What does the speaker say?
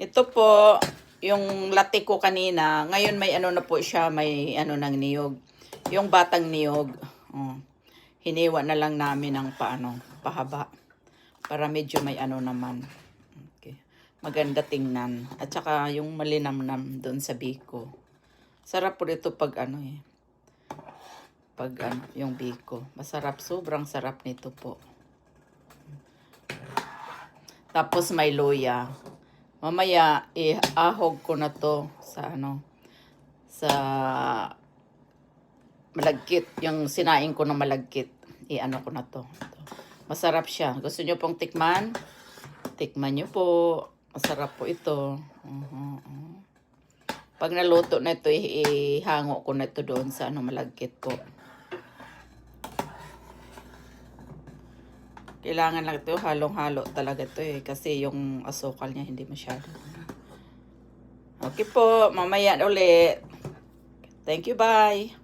Ito po, yung latte ko kanina, ngayon may ano na po siya, may ano ng niyog. Yung batang niyog, oh, hiniwa na lang namin ng paano, pahaba. Para medyo may ano naman. Okay. Maganda tingnan. At saka yung malinamnam doon sa biko. Sarap po dito pag ano eh. Pag ano, yung biko. Masarap, sobrang sarap nito po. Tapos may luya. Mamaya, ihahog ko na to sa ano, sa malagkit. Yung sinaing ko ng malagkit. I-ano ko na to. Masarap siya. Gusto nyo pong tikman? Tikman nyo po. Masarap po ito. Mhm, mhm. Pag naluto na ito, ihango ko na ito doon sa ano, malagkit po. Kailangan lang ito, halong-halo talaga ito eh. Kasi yung asukal niya hindi masyado. Okay po, mamaya ulit. Thank you, bye.